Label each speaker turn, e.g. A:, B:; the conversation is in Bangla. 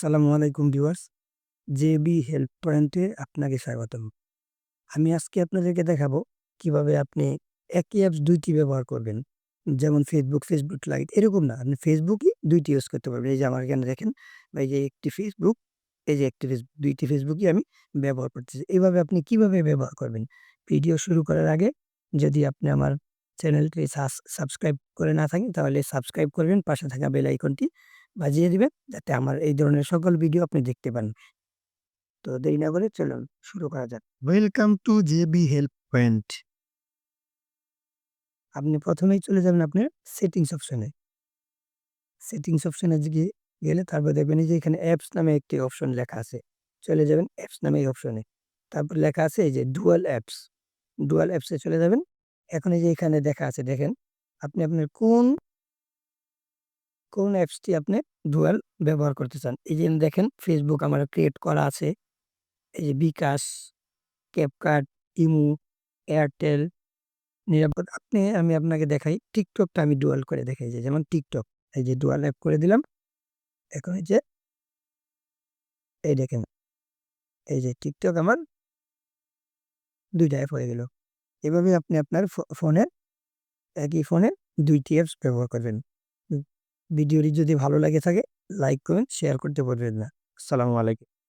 A: আসসালামু আলাইকুম ভিউয়ার্স জেবি হেল্প পয়েন্টে আপনাকে স্বাগতম। আমি আজকে আপনাদেরকে দেখাবো কীভাবে আপনি একই অ্যাপস দুইটি ব্যবহার করবেন, যেমন ফেসবুক ফেসবুক লাইট এরকম না। আপনি ফেসবুকই দুইটি ইউজ করতে পারবেন। এই যে আমার এখানে দেখেন বা এই যে একটি ফেসবুক এই যে একটি ফেসবুক দুইটি ফেসবুকই আমি ব্যবহার করতেছি। এইভাবে আপনি কীভাবে ব্যবহার করবেন? ভিডিও শুরু করার আগে যদি আপনি আমার চ্যানেলটি সাবস্ক্রাইব করে না থাকেন, তাহলে সাবস্ক্রাইব করবেন। পাশে থাকা বেল আইকনটি বাজিয়ে দিবেন যাতে আমার এই ধরনের সকল ভিডিও আপনি দেখতে পান। তো দেরি না করে চলুন শুরু করা যাক।
B: Welcome to JB help point
A: আপনি প্রথমেই চলে যাবেন আপনার সেটিংস অপশনে সেটিংস অপশনে গিয়ে গেলে তারপর দেখবেন যে এখানে অ্যাপস নামে একটি অপশন লেখা আছে। চলে যাবেন অ্যাপস নামে এই অপশনে তারপর লেখা আছে এই যে ডুয়াল অ্যাপস ডুয়াল অ্যাপসে চলে যাবেন। এখন এই যে এখানে দেখা আছে দেখেন আপনি আপনার কোন কোন অ্যাপসটি আপনি ডুয়াল ব্যবহার করতে চান? এই যে দেখেন ফেসবুক আমার ক্রিয়েট করা আছে। এই যে বিকাশ ক্যাপকার্ট ইমু এয়ারটেল নিরাপদ। আপনি, আমি আপনাকে দেখাই টিকটকটা আমি ডুয়াল করে দেখাই যে, যেমন টিকটক এই যে ডুয়াল অ্যাপ করে দিলাম। এখন এই যে এই দেখেন। এই যে টিকটক আমার দুইটা অ্যাপ হয়ে গেল। এভাবে আপনি আপনার ফোনে, একই ফোনে দুইটি অ্যাপস ব্যবহার করবেন। ভিডিওটি যদি ভালো লাগে থাকে লাইক করুন শেয়ার করতে পারবেন না। আসসালামু আলাইকুম।